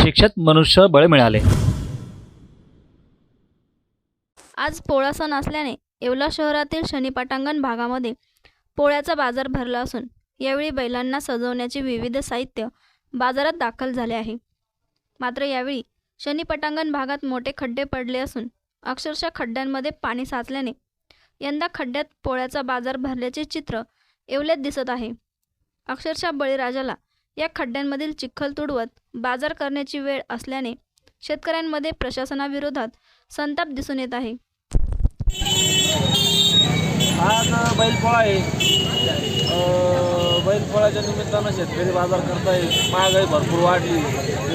प्रशिक्षित मनुष्यबळ मिळाले. आज पोळा सण असल्याने येवला शहरातील शनीपाटांगण भागामध्ये पोळ्याचा बाजार भरला असून यावेळी बैलांना सजवण्याचे विविध साहित्य बाजारात दाखल झाले आहे. मात्र यावेळी शनीपटांगण भागात मोठे खड्डे पडले असून अक्षरशः खड्ड्यांमध्ये पाणी साचल्याने यंदा खड्ड्यात पोळ्याचा बाजार भरल्याचे चित्र येवल्यात दिसत आहे. अक्षरशः बळीराजाला या खड्ड्यांमधील चिखल तुडवत बाजार करण्याची वेळ असल्याने शेतकऱ्यांमध्ये प्रशासनाविरोधात संताप दिसून येत आहे. आज बैलपोळा आहे. बैलपोळाच्या निमित्तानं शेतकरी बाजार करताय महागाई भरपूर वाढली.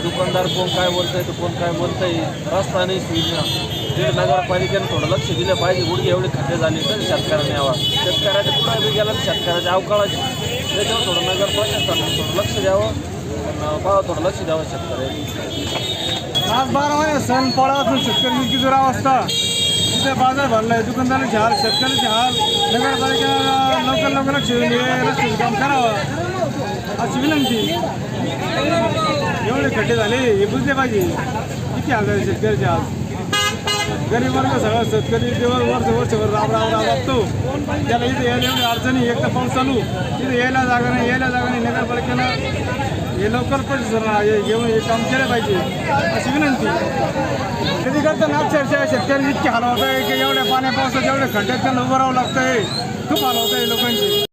दुकानदार कोण काय बोलतंय तर कोण काय बोलतंय? रस्ता नाही सुविधा. ते नगरपालिकेनं थोडं लक्ष दिलं पाहिजे. गुडघे एवढे खड्डे झाले तर शेतकऱ्याने यावा. शेतकऱ्याच्या पुढे बी गेला शेतकऱ्याच्या अवकाळाची त्याच्यावर थोडं नगर प्रशासनानं थोडं लक्ष द्यावं. पाव थोडं लक्ष द्यावं शेतकऱ्याने. आज बारा महिने सण पोळा असून शेतकरी किती अवस्था. तिथे बाजार भरलाय दुकानदारांचे हाल शेतकऱ्याचे हाल. नगरपालिकेला लवकर लवकर लक्ष दिले रस्त्याचं काम करावं. अशी विनंती. एवढे खड्डे झाले हे बुजले पाहिजे. किती हाल झाले शेतकऱ्याचे हाल गरीब वर्ग सगळं शेतकरी दिवस वर्ष वर्षभर राब राब राब राबतो त्याला इथे यायला एवढी अडचणी एक तर पाऊस चालू. इथे यायला जागा नाही यायला जागा नाही नगरपालिकेनं हे लवकर पण हे घेऊन हे काम केलं पाहिजे अशी विनंती. कधी करताना अक्षरशः शेतकरी इतके हाल होत आहे की एवढ्या पाण्या पावसात एवढ्या खड्ड्यात त्यांना उभं राहावं लागतंय. खूप हाल होत आहे लोकांचे.